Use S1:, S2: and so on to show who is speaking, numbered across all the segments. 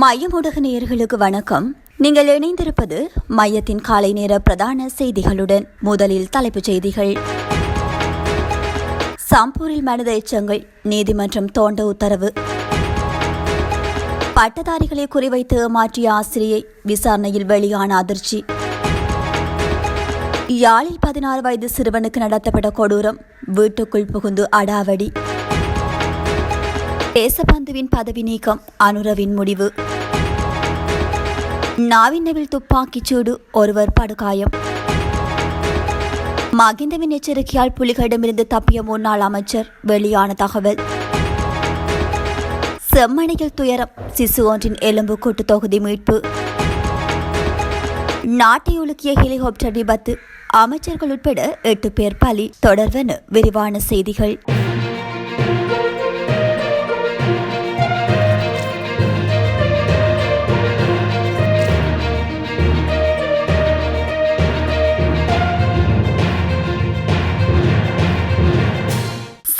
S1: மையம் நேயர்களுக்கு வணக்கம். நீங்கள் இணைந்திருப்பது மையத்தின் காலை நேர பிரதான செய்திகளுடன் முதலில் தலைப்புச் செய்திகள். சம்பூரில் மனித எச்சங்கள் நீதிமன்றம் தோண்ட உத்தரவு. பட்டதாரிகளை குறிவைத்து மாற்றிய ஆசிரியை விசாரணையில் வெளியான அதிர்ச்சி. யாழில் பதினாறு வயது சிறுவனுக்கு நடத்தப்பட்ட கொடூரம் வீட்டுக்குள் புகுந்து அடாவடி. தேசபந்துவின் பதவி நீக்கம் அனுரவின் முடிவு. நாவினவில் துப்பாக்கிச் சூடு ஒருவர் படுகாயம். மகிந்தவின் எச்சரிக்கையால் புலிகளிடமிருந்து தப்பிய முன்னாள் அமைச்சர் வெளியான தகவல். செம்மணியில் துயரம் சிசு ஒன்றின் எலும்பு கூட்டு தொகுதி மீட்பு. நாட்டை உலுக்கிய ஹெலிகாப்டர் விபத்து அமைச்சர்கள் உட்பட எட்டு பேர் பலி தொடர்வென விரிவான செய்திகள்.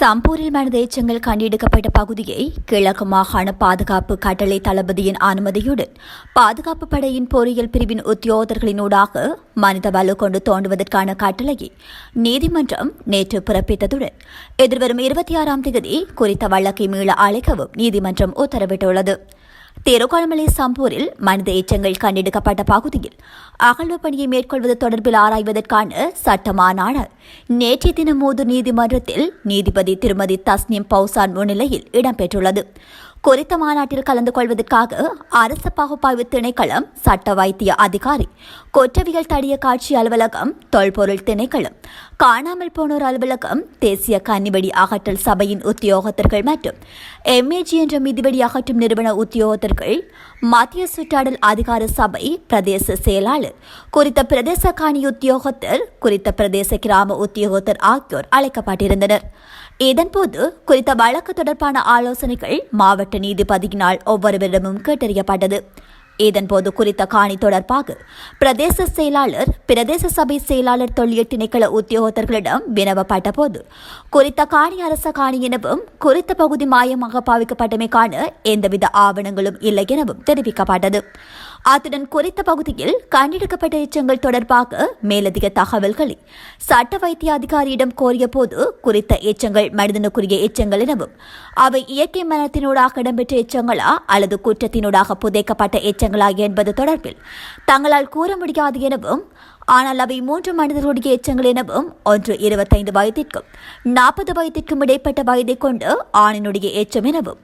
S1: சம்பூரில் மனித எச்சங்கள் கண்டெடுக்கப்பட்ட பகுதியை கிழக்கு மாகாண பாதுகாப்பு கட்டளை தளபதியின் அனுமதியுடன் பாதுகாப்பு படையின் பொறியியல் பிரிவின் உத்தியோகர்களினூடாக மனித வலு கொண்டு தோண்டுவதற்கான கட்டளையை நீதிமன்றம் நேற்று பிறப்பித்ததுடன் எதிர்வரும் இருபத்தி ஆறாம் தேதி குறித்த வழக்கை மீள அழைக்கவும் நீதிமன்றம் உத்தரவிட்டுள்ளது. திருகோணமலை சம்பூரில் மனித எச்சங்கள் கண்டெடுக்கப்பட்ட பகுதியில் அகழ்வு பணியை மேற்கொள்வது தொடர்பில் ஆராய்வதற்கான சட்டமானான நேற்றைய தினம் மூது நீதிமன்றத்தில் நீதிபதி திருமதி தஸ்னிம் பௌசான் முன்னிலையில் இடம்பெற்றுள்ளது. குறித்த மாநாட்டில் கலந்து கொள்வதற்காக அரசு பகுப்பாய்வு திணைக்களம் சட்ட வைத்திய அதிகாரி குற்றவியல் தடிய காட்சி அலுவலகம் தொல்பொருள் திணைக்களம் காணாமல் போனோர் அலுவலகம் தேசிய கன்னிவெடி அகற்றல் சபையின் உத்தியோகத்தர்கள் மற்றும் எம்ஏஜி என்ற மிதிவெடி அகற்றும் நிறுவன உத்தியோகத்தர்கள் மத்திய சுற்றாடல் அதிகார சபை பிரதேச செயலாளர் குறித்த பிரதேச காணி உத்தியோகத்தர் குறித்த பிரதேச கிராம உத்தியோகத்தர் ஆகியோர் அழைக்கப்பட்டிருந்தனர். இதன்போது குறித்த வழக்கு தொடர்பான ஆலோசனைகள் மாவட்ட நீதிபதியினால் ஒவ்வொருவரிடமும் கேட்டறியப்பட்டது. இதன்போது குறித்த காணி தொடர்பாக பிரதேச செயலாளர் பிரதேச சபை செயலாளர் தொழில் திணைக்கள உத்தியோகத்தர்களிடம் வினவப்பட்ட போது குறித்த காணி அரச காணி எனவும் குறித்த பகுதி மாயமாக பாவிக்கப்பட்டமைக்கான எந்தவித ஆவணங்களும் இல்லை எனவும் தெரிவிக்கப்பட்டது. அத்துடன் குறித்த பகுதியில் கண்டெடுக்கப்பட்ட எச்சங்கள் தொடர்பாக மேலதிக தகவல்களை சட்ட வைத்திய அதிகாரியிடம் கோரிய போது குறித்த எச்சங்கள் மனிதனுக்குரிய எச்சங்கள் எனவும் அவை இயற்கை மரணத்தினூடாக இடம்பெற்ற எச்சங்களா அல்லது குற்றத்தினூடாக புதைக்கப்பட்ட எச்சங்களா என்பது தொடர்பில் தங்களால் கூற முடியாது எனவும் ஆனால் அவை மூன்று மனிதர்களுடைய எச்சங்கள் எனவும் ஒன்று இருபத்தைந்து வயதிற்கும் நாற்பது வயதிற்கும் இடைப்பட்ட வயதை கொண்டு ஆணினுடைய எச்சம் எனவும்.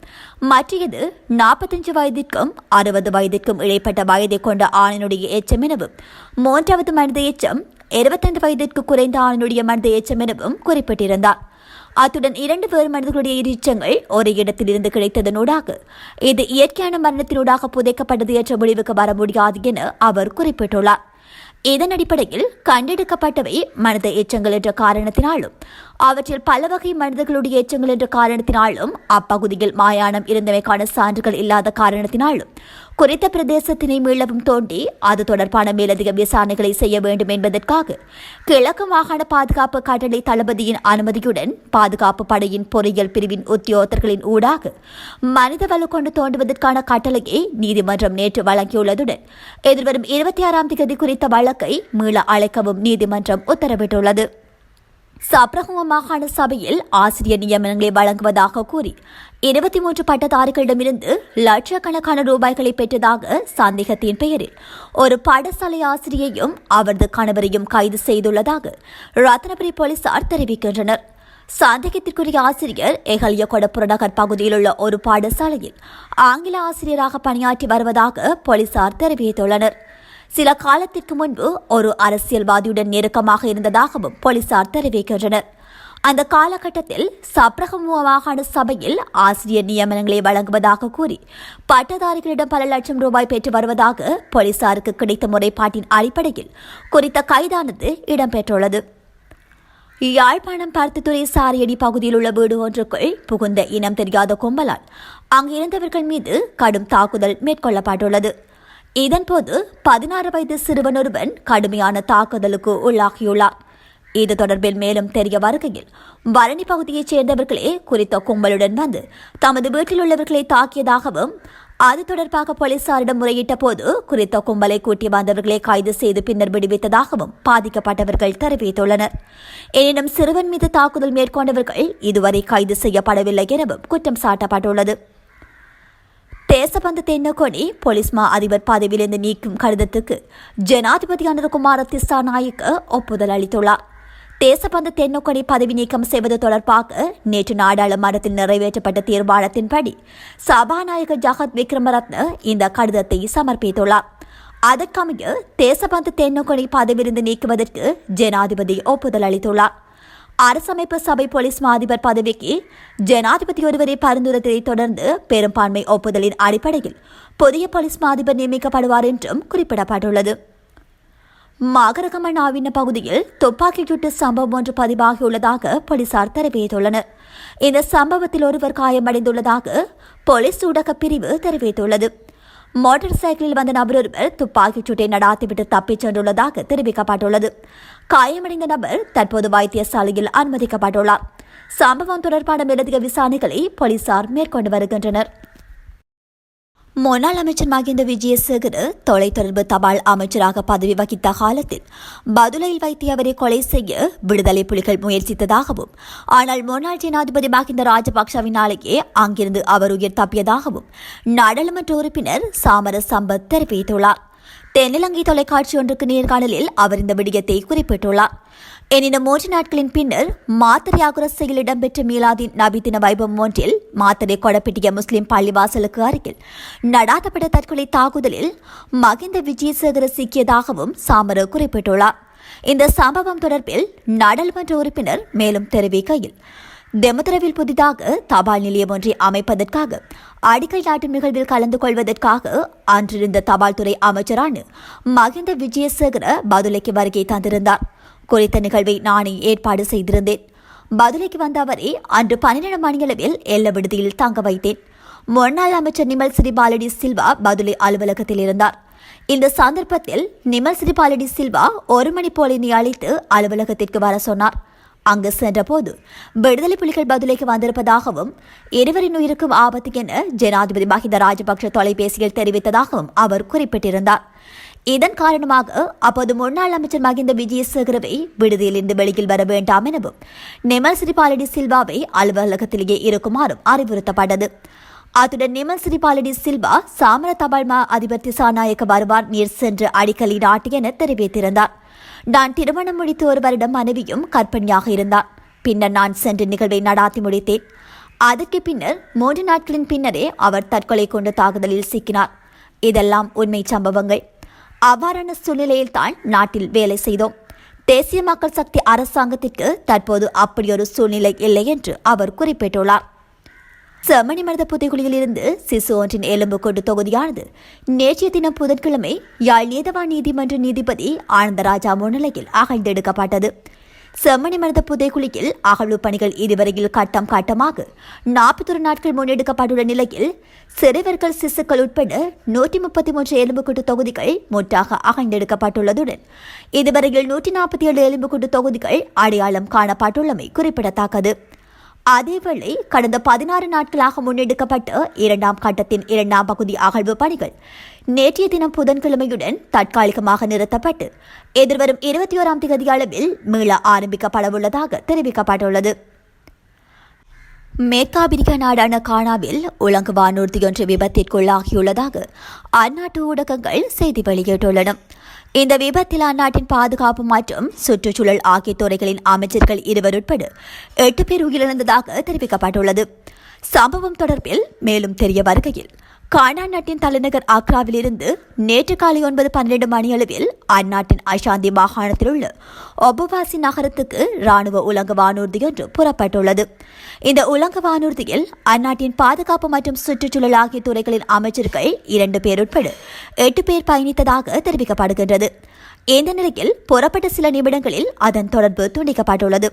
S1: மற்றது நாற்பத்தஞ்சு வயதிற்கும் அறுபது வயதிற்கும் இடைப்பட்ட வயதை கொண்ட ஆணினுடைய எச்சம் எனவும். மூன்றாவது மனித எச்சம் இருபத்தைந்து வயதிற்கு குறைந்த ஆணினுடைய மனித எச்சம் எனவும் குறிப்பிட்டிருந்தார். அத்துடன் இரண்டு வேறு மனிதர்களுடைய எரிச்சங்கள் ஒரே இடத்தில் இருந்து கிடைத்ததனூடாக இது இயற்கையான மரணத்தினூடாக புதைக்கப்பட்டது என்ற முடிவுக்கு வர முடியாது என அவர் குறிப்பிட்டுள்ளார். இதன் அடிப்படையில் கண்டெடுக்கப்பட்டவை மனித எச்சங்கள் என்ற காரணத்தினாலும் அவற்றில் பல வகை மனிதர்களுடைய எச்சங்கள் என்ற காரணத்தினாலும் அப்பகுதியில் மாயானம் இருந்தமைக்கான சான்றுகள் இல்லாத காரணத்தினாலும் குறித்த பிரதேசத்தினை மீளவும் தோண்டி அது தொடர்பான மேலதிக விசாரணைகளை செய்ய வேண்டும் என்பதற்காக கிழக்கு மாகாண பாதுகாப்பு கட்டளை தளபதியின் அனுமதியுடன் பாதுகாப்பு படையின் பொறியியல் பிரிவின் உத்தியோகத்தர்களின் ஊடாக மனித வலு கொண்டு தோண்டுவதற்கான கட்டளையை நீதிமன்றம் நேற்று வழங்கியுள்ளதுடன் எதிர்வரும் இருபத்தி ஆறாம் தேதி குறித்த வழக்கை மீள அழைக்கவும் நீதிமன்றம் உத்தரவிட்டுள்ளது. சப்ரகும மாகாண சபையில் ஆசிரியர் நியமனங்களை வழங்குவதாக கூறி இருபத்தி மூன்று பட்டதாரிகளிடமிருந்து லட்சக்கணக்கான ரூபாய்களை பெற்றதாக சந்தேகத்தின் பெயரில் ஒரு பாடசாலை ஆசிரியையும் அவரது கணவரையும் கைது செய்துள்ளதாக ரத்னபுரி போலீசார் தெரிவிக்கின்றனர். சந்தேகத்திற்குரிய ஆசிரியர் எகலியகொட புறநகர் பகுதியில் உள்ள ஒரு பாடசாலையில் ஆங்கில ஆசிரியராக பணியாற்றி வருவதாக போலீசார் தெரிவித்துள்ளனர். சில காலத்திற்கு முன்பு ஒரு அரசியல்வாதியுடன் நெருக்கமாக இருந்ததாகவும் போலீசார் தெரிவிக்கின்றனர். அந்த காலகட்டத்தில் சப்ரகமுவ மாகாண சபையில் ஆசிரியர் நியமனங்களை வழங்குவதாக கூறி பட்டதாரிகளிடம் பல லட்சம் ரூபாய் பெற்று வருவதாக போலீசாருக்கு கிடைத்த முறைப்பாட்டின் அடிப்படையில் குறித்த கைதானது இடம்பெற்றுள்ளது. யாழ்ப்பாணம் பருத்தித்துறை சாரியடி பகுதியில் உள்ள வீடு ஒன்றுக்குள் புகுந்த இனம் தெரியாத கும்பலால் அங்கிருந்தவர்கள் மீது கடும் தாக்குதல் மேற்கொள்ளப்பட்டுள்ளது. இதன்போது பதினாறு வயது சிறுவன் ஒருவன் கடுமையான தாக்குதலுக்கு உள்ளாகியுள்ளார் இது தொடர்பில் மேலும் தெரிய வருகையில் பரணி பகுதியைச் சேர்ந்தவர்களே குறித்த கும்பலுடன் வந்து தமது வீட்டில் உள்ளவர்களை தாக்கியதாகவும் அது தொடர்பாக போலீசாரிடம் முறையிட்ட போது குறித்த கும்பலை கூட்டி வந்தவர்களை கைது செய்து பின்னர் விடுவித்ததாகவும் பாதிக்கப்பட்டவர்கள் தெரிவித்துள்ளனர். எனினும் சிறுவன் மீது தாக்குதல் மேற்கொண்டவர்கள் இதுவரை கைது செய்யப்படவில்லை எனவும் குற்றம் சாட்டப்பட்டுள்ளது. தேசபந்து தென்னகொடி போலீஸ் மா அதிபர் பதவியிலிருந்து நீக்கும் கடிதத்துக்கு ஜனாதிபதி அனுரகுமார திசாநாயக்க ஒப்புதல் அளித்துள்ளார். தேசபந்து தென்னொக்கடி பதவி நீக்கம் செய்வது தொடர்பாக நேற்று நாடாளுமன்றத்தில் நிறைவேற்றப்பட்ட தீர்மானத்தின்படி சபாநாயகர் ஜகத் விக்ரமரத்ன இந்த கடிதத்தை சமர்ப்பித்துள்ளார். அதற்கமைய தேசபந்து தென்னொக்கடி பதவியிலிருந்து நீக்குவதற்கு ஜனாதிபதி ஒப்புதல் அளித்துள்ளார். அரசமைப்பு சபை போலீஸ் மாதிபர் பதவிக்கு ஜனாதிபதி ஒருவரை பரிந்துரைத்ததை தொடர்ந்து பெரும்பான்மை ஒப்புதலின் அடிப்படையில் புதிய போலீஸ் மாதிபர் நியமிக்கப்படுவார் என்றும் குறிப்பிடப்பட்டுள்ளது. மகரகம நாவின பகுதியில் துப்பாக்கிச்சூட்டு சம்பவம் ஒன்று பதிவாகியுள்ளதாக போலீசார் தெரிவித்துள்ளனர். இந்த சம்பவத்தில் ஒருவர் காயமடைந்துள்ளதாக போலீஸ் ஊடகப் பிரிவு தெரிவித்துள்ளது. மோட்டார் சைக்கிளில் வந்த நபர் ஒருவர் துப்பாக்கிச் சூட்டை நடாத்திவிட்டு தப்பிச் சென்றுள்ளதாக தெரிவிக்கப்பட்டுள்ளது. காயமடைந்த நபர் தற்போது வைத்தியசாலையில் அனுமதிக்கப்பட்டுள்ளார். சம்பவம் தொடர்பான மேலதிக விசாரணைகளை போலீசார் மேற்கொண்டு வருகின்றனர். முன்னாள் அமைச்சர் மகிந்த விஜயசேகர் தொலைத்தொடர்பு தபால் அமைச்சராக பதவி வகித்த காலத்தில் பதுலையில் வைத்து அவரை கொலை செய்ய விடுதலை புலிகள் முயற்சித்ததாகவும் ஆனால் முன்னாள் ஜனாதிபதி மகிந்த ராஜபக்சவினாலேயே அங்கிருந்து அவர் உயிர் தப்பியதாகவும் நாடாளுமன்ற உறுப்பினர் சாமர சம்பத் தெரிவித்துள்ளார். தென்னிலங்கை தொலைக்காட்சி ஒன்றுக்கு நேர்காணலில் அவர் இந்த விடயத்தை குறிப்பிட்டுள்ளார். எனினும் மூன்று நாட்களின் பின்னர் மாத்தரை அகுரசையில் இடம்பெற்ற மீலாதின் நபிதின வைபவம் ஒன்றில் மாத்தரை கொடப்பிட்டிய முஸ்லிம் பள்ளிவாசலுக்கு அருகில் நடாத்தப்பட்ட தற்கொலை தாக்குதலில் மகிந்த விஜயசேகர சிக்கியதாகவும் சாமர குறிப்பிட்டுள்ளார். இந்த சம்பவம் தொடர்பில் நாடாளுமன்ற உறுப்பினர் மேலும் தெரிவிக்கையில் தெமதுரவில் புதிதாக தபால் நிலையம் ஒன்றை அமைப்பதற்காக அடிக்கல் நாட்டு நிகழ்வில் கலந்து கொள்வதற்காக அன்றிருந்த தபால் துறை அமைச்சரான மகிந்த விஜயசேகர பதுலைக்கு வருகை தந்திருந்தார். குறித்த நிகழ்வை நானே ஏற்பாடு செய்திருந்தேன். பதிலைக்கு வந்த அவரை அன்று பன்னிரண்டு மணியளவில் எல்ல விடுதியில் தங்க வைத்தேன். முன்னாள் அமைச்சர் நிமல் சிறிபாலடி சில்வா பதுலை அலுவலகத்தில் இருந்தார். இந்த சந்தர்ப்பத்தில் நிமல் சிறிபாலடி சில்வா ஒரு மணி போல நீ அழைத்து அலுவலகத்திற்கு வர சொன்னார். அங்கு சென்றபோது விடுதலை புலிகள் பதிலைக்கு வந்திருப்பதாகவும் இருவரின் உயிருக்கும் ஆபத்து என ஜனாதிபதி மஹிந்த ராஜபக்ஷ தொலைபேசியில் தெரிவித்ததாகவும் அவர் குறிப்பிட்டிருந்தார். இதன் காரணமாக அப்போது முன்னாள் அமைச்சர் மகிந்த விஜயசேகரவை விடுதியிலிருந்து வெளியில் வர வேண்டாம் எனவும் நிமல் சிறிபாலடி சில்வாவை அலுவலகத்திலேயே இருக்குமாறும் அறிவுறுத்தப்பட்டது. அத்துடன் நிமல் சிறிபாலடி சில்வா சாமர தபால்மா அதிபர் திசாநாயக்க வருவார் நீர் சென்று அடிக்கலி நாட்டு என தெரிவித்திருந்தார். நான் திருமணம் முடித்து ஒரு வருடம் மனைவியும் கற்பனையாக இருந்தார். பின்னர் நான் சென்று நிகழ்வை நடாத்தி முடித்தேன். அதற்கு பின்னர் மூன்று நாட்களின் பின்னரே அவர் தற்கொலை கொண்டு தாக்குதலில் சிக்கினார். இதெல்லாம் உண்மை சம்பவங்கள். அவ்வாறான சூழ்நிலையில் தான் நாட்டில் வேலை செய்தோம். தேசிய மக்கள் சக்தி அரசாங்கத்திற்கு தற்போது அப்படியொரு சூழ்நிலை இல்லை என்று அவர் குறிப்பிட்டுள்ளார். செம்மணி மனித புதைகுழியில் இருந்து சிசு ஒன்றின் எலும்புக்கொண்டு தொகுதியானது நேற்றைய தினம் புதன்கிழமை யாழ் நீதவான் நீதிமன்ற நீதிபதி ஆனந்தராஜா முன்னிலையில் அகழ்ந்தெடுக்கப்பட்டது. செம்மணி மனித புதைக்குழியில் அகழ்வு பணிகள் இதுவரையில் கட்டம் கட்டமாக நாற்பத்தொரு நாட்கள் முன்னெடுக்கப்பட்டுள்ள நிலையில் சிறுவர்கள் சிசுக்கள் உட்பட நூற்றி முப்பத்தி மூன்று எலும்புக்கூட்டு தொகுதிகள் முற்றாக அகழ்ந்தெடுக்கப்பட்டுள்ளதுடன் இதுவரையில் நூற்றி நாற்பத்தி ஏழு எலும்புக்கூட்டு தொகுதிகள் அடையாளம் காணப்பட்டுள்ளமை குறிப்பிடத்தக்கது. அதேவேளை கடந்த பதினாறு நாட்களாக முன்னெடுக்கப்பட்ட இரண்டாம் கட்டத்தின் இரண்டாம் பகுதி அகழ்வு பணிகள் நேற்றைய தினம் புதன்கிழமையுடன் தற்காலிகமாக நிறுத்தப்பட்டு எதிர்வரும் இருபத்தி ஓராம் தேதி அளவில் மீள ஆரம்பிக்கப்படவுள்ளதாக தெரிவிக்கப்பட்டுள்ளது. மேற்காபிரிக்க நாடான கானாவில் உலங்கு வானூர்தியொன்று விபத்திற்குள்ளாகியுள்ளதாக அந்நாட்டு ஊடகங்கள் செய்தி வெளியிட்டுள்ளன. இந்த விபத்தில் அந்நாட்டின் பாதுகாப்பு மற்றும் சுற்றுச்சூழல் ஆகிய துறைகளின் அமைச்சர்கள் இருவர் உட்பட எட்டு பேர் உயிரிழந்ததாக தெரிவிக்கப்பட்டுள்ளது. சம்பவம் தொடர்பில் மேலும் தெரிய வருகையில் கானா நாட்டின் தலைநகர் ஆக்ராவிலிருந்து நேற்று காலை ஒன்பது பன்னிரண்டு மணியளவில் அந்நாட்டின் அஷாந்தி மாகாணத்தில் உள்ள ஒபவாசி நகரத்துக்கு ராணுவ உலக வானூர்தி ஒன்று புறப்பட்டுள்ளது. இந்த உலக வானூர்தியில் அந்நாட்டின் பாதுகாப்பு மற்றும் சுற்றுச்சூழல் ஆகிய துறைகளின் அமைச்சர்கள் இரண்டு பேர் உட்பட எட்டு பேர் பயணித்ததாக தெரிவிக்கப்படுகின்றது. இந்த நிலையில் புறப்பட்ட சில நிமிடங்களில் அதன் தொடர்பு துண்டிக்கப்பட்டுள்ளது.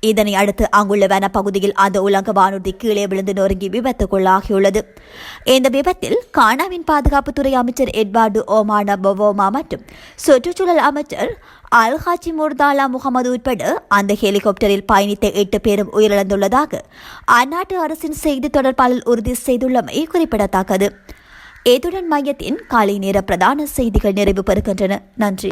S1: இதனை அடுத்து அங்குள்ள வன பகுதியில் அந்த உலக வானூர்தி கீழே விழுந்து நொறுங்கி விபத்துக்குள்ளாகியுள்ளது இந்த விபத்தில் கானாவின் பாதுகாப்புத்துறை அமைச்சர் எட்வார்டு ஓமான பொவோமா மற்றும் சுற்றுச்சூழல் அமைச்சர் அல்ஹாஜி முர்தாலா முகமது உட்பட அந்த ஹெலிகாப்டரில் பயணித்த எட்டு பேரும் உயிரிழந்துள்ளதாக அந்நாட்டு அரசின் செய்தி தொடர்பாளர் உறுதி செய்துள்ளமை குறிப்பிடத்தக்கது. இத்துடன் மையத்தின் காலை நேர பிரதான செய்திகள் நிறைவு பெறுகின்றன. நன்றி.